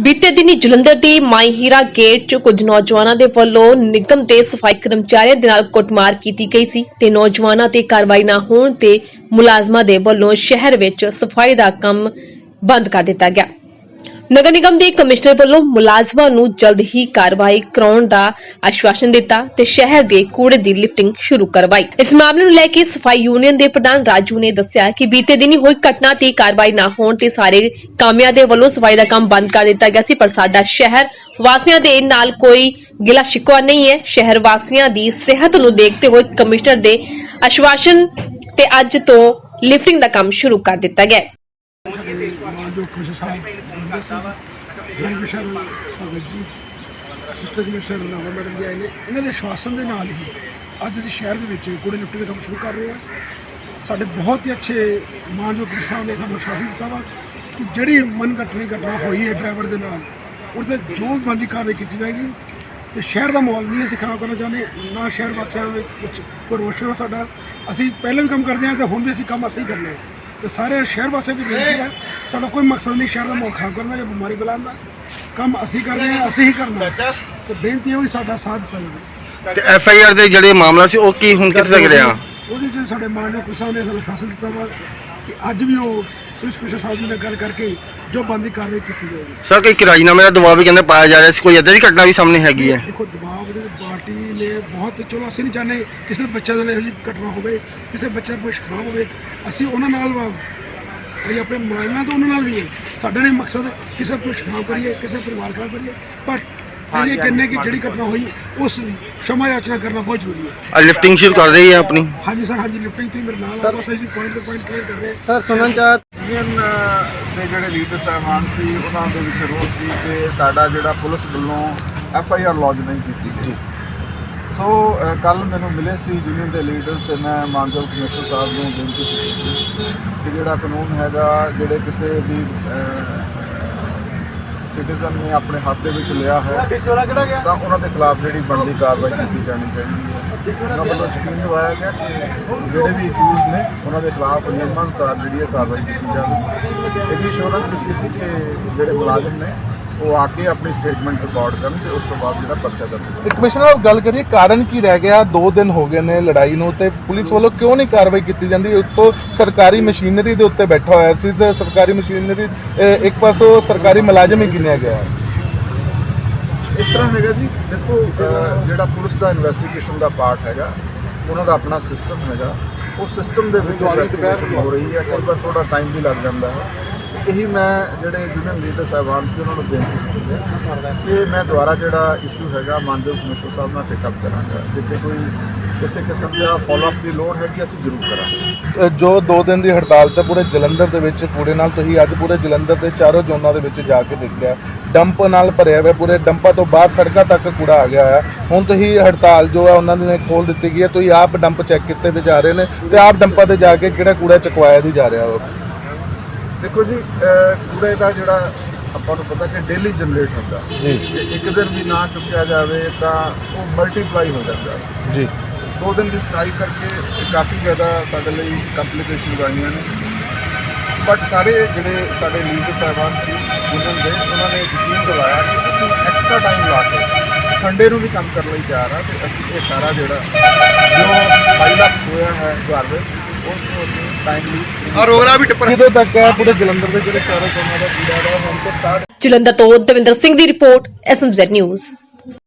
ਬੀਤੇ ਦਿਨੀ ਜਲੰਧਰ ਦੀ ਮਾਈ ਹੀਰਾ ਗੇਟ 'ਚ ਕੁਝ ਨੌਜਵਾਨਾਂ ਦੇ ਵੱਲੋਂ ਨਿਗਮ ਦੇ ਸਫ਼ਾਈ ਕਰਮਚਾਰੀਆਂ ਦੇ ਨਾਲ ਕੁੱਟਮਾਰ ਕੀਤੀ ਗਈ ਸੀ ਤੇ ਨੌਜਵਾਨਾਂ ਤੇ ਕਾਰਵਾਈ ਨਾ ਹੋਣ ਤੇ ਮੁਲਾਜ਼ਮਾਂ ਦੇ ਵੱਲੋਂ ਸ਼ਹਿਰ ਵਿੱਚ ਸਫ਼ਾਈ ਦਾ ਕੰਮ ਬੰਦ ਕਰ ਦਿੱਤਾ ਗਿਆ। ਨਗਰ ਨਿਗਮ ਦੇ ਕਮਿਸ਼ਨਰ ਵੱਲੋਂ ਮੁਲਾਜ਼ਮਾਂ ਨੂੰ ਜਲਦ ਹੀ ਕਾਰਵਾਈ ਕਰਾਉਣ ਦਾ ਆਸ਼ਵਾਸਨ ਦਿੱਤਾ ਤੇ ਸ਼ਹਿਰ ਦੇ ਕੂੜੇ ਦੀ ਲਿਫਟਿੰਗ ਸ਼ੁਰੂ ਕਰਵਾਈ। ਇਸ ਮਾਮਲੇ ਨੂੰ ਲੈ ਕੇ ਸਫ਼ਾਈ ਯੂਨੀਅਨ ਦੇ ਪ੍ਰਧਾਨ ਰਾਜੂ ਨੇ ਦੱਸਿਆ ਕਿ ਬੀਤੇ ਦਿਨੀ ਹੋਈ ਘਟਨਾ ਤੇ ਕਾਰਵਾਈ ਨਾ ਹੋਣ ਤੇ ਸਾਰੇ ਕਾਮਿਆਂ ਦੇ ਵੱਲੋਂ ਸਫ਼ਾਈ ਦਾ ਕੰਮ ਬੰਦ ਕਰ ਦਿੱਤਾ ਗਿਆ ਸੀ, ਪਰ ਸਾਡਾ ਸ਼ਹਿਰ ਵਾਸੀਆਂ ਦੇ ਨਾਲ ਕੋਈ ਗਿਲਾ ਸ਼ਿਕਵਾ ਨਹੀਂ ਹੈ। ਸ਼ਹਿਰ ਵਾਸੀਆਂ ਦੀ ਸਿਹਤ ਨੂੰ ਦੇਖਦੇ ਹੋਏ ਕਮਿਸ਼ਨਰ ਦੇ ਆਸ਼ਵਾਸਨ ਤੇ ਅੱਜ ਤੋਂ ਲਿਫਟਿੰਗ ਦਾ ਕੰਮ ਸ਼ੁਰੂ ਕਰ ਦਿੱਤਾ ਗਿਆ ਹੈ। ਕਮਿਸ਼ਨਰ ਸਾਹਿਬ ਗੁਰਿੰਦਰ ਸਿੰਘ ਜਨ commissioner Bhagat ji assistant commissioner ਨਾਵਾ madam ਜੀ ਆਏ ਨੇ। ਇਹਨਾਂ ਦੇ ਸ਼ਵਾਸਨ ਦੇ ਨਾਲ ਹੀ ਅੱਜ ਅਸੀਂ ਸ਼ਹਿਰ ਦੇ ਵਿੱਚ ਕੂੜੇ ਨਿਪਟੀ ਦਾ ਕੰਮ ਸ਼ੁਰੂ ਕਰ ਰਹੇ ਹਾਂ। ਸਾਡੇ ਬਹੁਤ ਹੀ ਅੱਛੇ ਮਾਨਯੋਗ ਕਮਿਸ਼ਨਰ ਸਾਹਿਬ ਨੇ ਸਾਨੂੰ ਸ਼ਵਾਸਨ ਦਿੱਤਾ ਵਾ ਕਿ ਜਿਹੜੀ ਮਨ ਘਟਨੀ ਘਟਨਾ ਹੋਈ ਹੈ ਡਰਾਈਵਰ ਦੇ ਨਾਲ, ਉਹਦੇ ਤੇ ਜੋ ਬੰਦੀ ਕਾਰਵਾਈ ਕੀਤੀ ਜਾਏਗੀ। ਤੇ ਸ਼ਹਿਰ ਦਾ ਮਾਹੌਲ ਨਹੀਂ ਅਸੀਂ ਖਰਾਬ ਕਰਨਾ ਚਾਹੁੰਦੇ, ਨਾ ਸ਼ਹਿਰ ਵਾਸੀਆਂ ਵਿੱਚ ਕੁਝ ਕੋਈ ਰੋਸ਼ਨ ਸਾਡਾ। ਅਸੀਂ ਪਹਿਲਾਂ ਵੀ ਕੰਮ ਕਰਦੇ ਹਾਂ ਤੇ ਹੁਣ ਵੀ ਅਸੀਂ ਕੰਮ ਅਸੀਂ ਕਰਨਾ ਹੈ। ਤੇ ਸਾਰੇ ਸ਼ਹਿਰ ਵਾਸੀਆਂ ਦੀ ਬੇਨਤੀ ਹੈ ਸਾਡਾ ਕੋਈ ਮਕਸਦ ਨਹੀਂ ਸ਼ਹਿਰ ਦਾ ਮਾਹੌਲ ਖਰਾਬ ਕਰਨਾ ਜਾਂ ਬਿਮਾਰੀ ਫੈਲਾਉਣ ਦਾ। ਕੰਮ ਅਸੀਂ ਕਰਦੇ ਹਾਂ ਅਸੀਂ ਹੀ ਕਰਨਾ। ਤੇ ਬੇਨਤੀ ਹੈ ਵੀ ਸਾਡਾ ਸਾਥ ਦਿੱਤਾ ਜਾਵੇ। ਤੇ ਐਫ ਆਈ ਆਰ ਦੇ ਜਿਹੜੇ ਮਾਮਲਾ ਸੀ ਉਹ ਕੀ ਹੁਣ ਕਿੱਥੇ ਤੱਕ ਰਿਹਾ? ਉਹਦੇ 'ਚ ਸਾਡੇ ਮਾਨਯੋਗ ਕੁਲਸਾ ਨੇ ਸਾਨੂੰ ਫੈਸਲਾ ਦਿੱਤਾ ਵਾ ਕਿ ਅੱਜ ਵੀ ਉਹ ਪੁਲਿਸ ਕਮਿਸ਼ਨਰ ਸਾਹਿਬ ਜੀ ਨਾਲ ਗੱਲ ਕਰਕੇ ਜੋ ਬੰਦੀ ਕਾਰਵਾਈ ਕੀਤੀ ਜਾਵੇਗੀ ਸਰ ਕੋਈ ਕਿਰਾਏਨਾਮੇ ਦਾ ਦਬਾਅ ਵੀ ਕਹਿੰਦੇ ਪਾਇਆ ਜਾ ਰਿਹਾ ਸੀ ਕੋਈ ਏਦਾਂ ਦੀ ਘਟਨਾ ਵੀ ਸਾਹਮਣੇ ਹੈਗੀ ਹੈ? ਦੇਖੋ ਦਬਾਅ ਨੇ ਬਹੁਤ ਚਲੋ ਅਸੀਂ ਨਹੀਂ ਚਾਹੁੰਦੇ ਕਿਸੇ ਬੱਚੇ ਦੇ ਇਹੋ ਜਿਹੀ ਘਟਨਾ ਹੋਵੇ ਕਿਸੇ ਬੱਚੇ ਕੋਈ ਖਰਾਬ ਹੋਵੇ ਅਸੀਂ ਉਹਨਾਂ ਨਾਲ ਵਾ ਅਸੀਂ ਆਪਣੇ ਮੁਲਾਜ਼ਮਾਂ ਤੋਂ ਉਹਨਾਂ ਨਾਲ ਵੀ ਹੈ ਸਾਡਾ ਨਹੀਂ ਮਕਸਦ ਕਿਸੇ ਕੋਈ ਖਰਾਬ ਕਰੀਏ ਕਿਸੇ ਪਰਿਵਾਰ ਖਰਾਬ ਕਰੀਏ ਪਰ ਇਹ ਕਿੰਨੇ ਕਿ ਜਿਹੜੀ ਘਟਨਾ ਹੋਈ ਉਸ ਦੀ ਸ਼ਮਾ ਯਾਚਨਾ ਕਰਨਾ ਬਹੁਤ ਜ਼ਰੂਰੀ ਹੈ। ਆ ਲਿਫਟਿੰਗ ਸ਼ੁਰੂ ਕਰ ਰਹੀ ਹੈ ਆਪਣੀ? ਹਾਂਜੀ ਸਰ ਹਾਂਜੀ ਲਿਫਟਿੰਗ ਤੇ ਮੇਰੇ ਨਾਲ ਆ ਬਸ ਅਸੀਂ ਪੁਆਇੰਟ ਤੋਂ ਪੁਆਇੰਟ ਕਲੀਅਰ ਕਰ ਰਹੇ ਹਾਂ। ਸਰ ਸੁਣਨ ਚਾਹ ਯੂਨੀਅਨ ਦੇ ਜਿਹੜੇ ਲੀਡਰ ਸਾਹਿਬਾਨ ਸੀ ਉਹਨਾਂ ਦੇ ਵਿੱਚ ਰੋਸ ਸੀ ਕਿ ਸਾਡਾ ਜਿਹੜਾ ਪੁਲਿਸ ਵੱਲੋਂ ਐਫ ਆਈ ਆਰ ਲੌਜ ਨਹੀਂ ਕੀਤੀ ਗਈ। ਸੋ ਕੱਲ ਮੈਨੂੰ ਮਿਲੇ ਸੀ ਯੂਨੀਅਨ ਦੇ ਲੀਡਰ ਤੇ ਮੈਂ ਮਾਨਯੋਗ ਕਮਿਸ਼ਨਰ ਸਾਹਿਬ ਨੂੰ ਬੇਨਤੀ ਕੀਤੀ ਸੀ ਕਿ ਜਿਹੜਾ ਕਾਨੂੰਨ ਹੈਗਾ ਜਿਹੜੇ ਕਿਸੇ ਵੀ ਸਿਟੀਜ਼ਨ ਨੇ ਆਪਣੇ ਹੱਥ ਦੇ ਵਿੱਚ ਲਿਆ ਹੈ ਤਾਂ ਉਹਨਾਂ ਦੇ ਖਿਲਾਫ ਜਿਹੜੀ ਬਣਦੀ ਕਾਰਵਾਈ ਕੀਤੀ ਜਾਣੀ ਚਾਹੀਦੀ ਹੈ। ਉਹਨਾਂ ਵੱਲੋਂ ਯਕੀਨ ਦਿਵਾਇਆ ਗਿਆ ਕਿ ਜਿਹੜੇ ਵੀ ਅਕਿਊਜ਼ ਨੇ ਉਹਨਾਂ ਦੇ ਖਿਲਾਫ ਨਿਯਮਾਂ ਅਨੁਸਾਰ ਜਿਹੜੀ ਕਾਰਵਾਈ ਕੀਤੀ ਜਾਵੇ। ਇਹ ਵੀ ਅਸ਼ੋਰੈਂਸ ਦਿੱਤੀ ਸੀ ਕਿ ਜਿਹੜੇ ਮੁਲਾਜ਼ਮ ਨੇ ਉਹ ਆ ਕੇ ਆਪਣੀ ਸਟੇਟਮੈਂਟ ਰਿਕਾਰਡ ਕਰਨ ਤੇ ਉਸ ਤੋਂ ਬਾਅਦ ਜਿਹੜਾ ਪਰਚਾ ਦਰਜ ਹੋਵੇ ਕਮਿਸ਼ਨਰ ਸਾਹਿਬ ਗੱਲ ਕਰੀਏ ਕਾਰਨ ਕੀ ਰਹਿ ਗਿਆ? 2 ਦਿਨ ਹੋ ਗਏ ਨੇ ਲੜਾਈ ਨੂੰ ਤੇ ਪੁਲਿਸ ਵੱਲੋਂ ਕਿਉਂ ਨਹੀਂ ਕਾਰਵਾਈ ਕੀਤੀ ਜਾਂਦੀ? ਉੱਤੋਂ ਸਰਕਾਰੀ ਮਸ਼ੀਨਰੀ ਦੇ ਉੱਤੇ ਬੈਠਾ ਹੋਇਆ ਸੀ ਤੇ ਸਰਕਾਰੀ ਮਸ਼ੀਨਰੀ ਇੱਕ ਪਾਸੋਂ ਸਰਕਾਰੀ ਮੁਲਾਜ਼ਮ ਹੀ ਗਿਣਿਆ ਗਿਆ ਹੈ। ਇਸ ਤਰ੍ਹਾਂ ਹੈਗਾ ਜੀ ਦੇਖੋ ਜਿਹੜਾ ਪੁਲਿਸ ਦਾ ਇਨਵੈਸਟੀਗੇਸ਼ਨ ਦਾ ਪਾਰਟ ਹੈਗਾ ਉਹਨਾਂ ਦਾ ਆਪਣਾ ਸਿਸਟਮ ਹੈਗਾ। ਉਹ ਸਿਸਟਮ ਦੇ ਵਿੱਚ ਇਨਵੈਸਟੀਗੇਸ਼ਨ ਹੋ ਰਹੀ ਹੈ ਕਈ ਵਾਰ ਥੋੜਾ ਟਾਈਮ ਵੀ ਲੱਗ ਜਾਂਦਾ ਹੈ। ਇਹੀ ਮੈਂ ਜਿਹੜੇ ਯੂਨੀਅਨ ਲੀਡਰ ਸਾਹਿਬਾਨ ਸੀ, ਉਹਨਾਂ ਨੂੰ ਬੇਨਤੀ ਕੀਤੀ ਕਿ ਮੈਂ ਦੁਬਾਰਾ ਜਿਹੜਾ ਇਸ਼ੂ ਹੈਗਾ ਮਾਨਯੋਗ ਕਮਿਸ਼ਨਰ ਸਾਹਿਬ ਨਾਲ ਪਿਕ ਕਰਾਂਗਾ। ਜਿੱਥੇ ਕੋਈ ਕਿਸੇ ਕਿਸਮ ਦਾ ਫਾਲੋ ਅਪ ਦੀ ਲੋੜ ਹੈਗੀ, ਅਸੀਂ ਜ਼ਰੂਰ ਕਰਾਂਗੇ। ਜੋ 2 ਦਿਨ ਦੀ ਹੜਤਾਲ ਤੇ ਪੂਰੇ ਜਲੰਧਰ ਦੇ ਵਿੱਚ ਕੂੜੇ ਨਾਲ, ਤੁਸੀਂ ਅੱਜ ਪੂਰੇ ਜਲੰਧਰ ਦੇ ਚਾਰੋਂ ਜ਼ੋਨਾਂ ਦੇ ਵਿੱਚ ਜਾ ਕੇ ਦੇਖਿਆ। ਡੰਪ ਨਾਲ ਭਰਿਆ ਹੋਇਆ, ਪੂਰੇ ਡੰਪਾਂ ਤੋਂ ਬਾਹਰ ਸੜਕਾਂ ਤੱਕ ਕੂੜਾ ਆ ਗਿਆ ਹੋਇਆ। ਹੁਣ ਤੁਸੀਂ ਹੜਤਾਲ ਜੋ ਹੈ, ਉਹਨਾਂ ਦੀ ਨੇ ਖੋਲ ਦਿੱਤੀ ਗਈ ਹੈ। ਤੁਸੀਂ ਆਪ ਡੰਪ ਚੈੱਕ ਕੀਤੇ ਵੀ ਜਾ ਰਹੇ ਨੇ ਤੇ ਆਪ ਡੰਪਾਂ ਤੇ ਜਾ ਕੇ ਕਿਹੜਾ ਕੂੜਾ ਚੁਕਵਾਇਆ ਦੀ ਜਾ ਰਿਹਾ ਵਾ ਦੇਖੋ ਜੀ ਕੂੜੇ ਦਾ ਜਿਹੜਾ ਆਪਾਂ ਨੂੰ ਪਤਾ ਕਿ ਡੇਲੀ ਜਨਰੇਟ ਹੁੰਦਾ। ਜੀ। ਜੇ ਇੱਕ ਦਿਨ ਵੀ ਨਾ ਚੁੱਕਿਆ ਜਾਵੇ ਤਾਂ ਉਹ ਮਲਟੀਪਲਾਈ ਹੋ ਜਾਂਦਾ। ਜੀ। ਦੋ ਦਿਨ ਦੀ ਸਟ੍ਰਾਈਕ ਕਰਕੇ ਕਾਫੀ ਜ਼ਿਆਦਾ ਸਾਡੇ ਲਈ ਕੰਪਲਿਕੇਸ਼ਨ ਆਈਆਂ ਨੇ। ਬਟ ਸਾਰੇ ਜਿਹੜੇ ਸਾਡੇ ਲੀਡਰ ਸਾਹਿਬਾਨ ਸੀ ਯੂਨੀਅਨ ਦੇ ਉਹਨਾਂ ਨੇ ਯਕੀਨ ਦਿਵਾਇਆ ਕਿ ਅਸੀਂ ਐਕਸਟਰਾ ਟਾਈਮ ਲਾ ਕੇ ਸੰਡੇ ਨੂੰ ਵੀ ਕੰਮ ਕਰਨ ਲਈ ਤਿਆਰ ਹਾਂ ਤੇ ਅਸੀਂ ਇਹ ਸਾਰਾ ਜਿਹੜਾ ਜੋ ਫਾਈਲ ਅਪ ਹੋਇਆ ਹੈ ਘਰ ਵਿੱਚ ਉਸ ਨੂੰ ਅਸੀਂ ਟਾਈਮਲੀ ਕਿਦੋਂ ਤੱਕ ਹੈ ਪੂਰੇ ਜਲੰਧਰ ਦੇ ਜਿਹੜੇ ਚਾਰੋਂ ਜ਼ੋਨਾਂ ਦਾ ਕੂੜਾ ਦਾ ਹੁਣ ਤੋਂ ਜਲੰਧਰ ਤੋਂ ਦਵਿੰਦਰ ਸਿੰਘ ਦੀ ਰਿਪੋਰਟ ਐਸਐਮਜ਼ੈਡ ਨਿਊਜ਼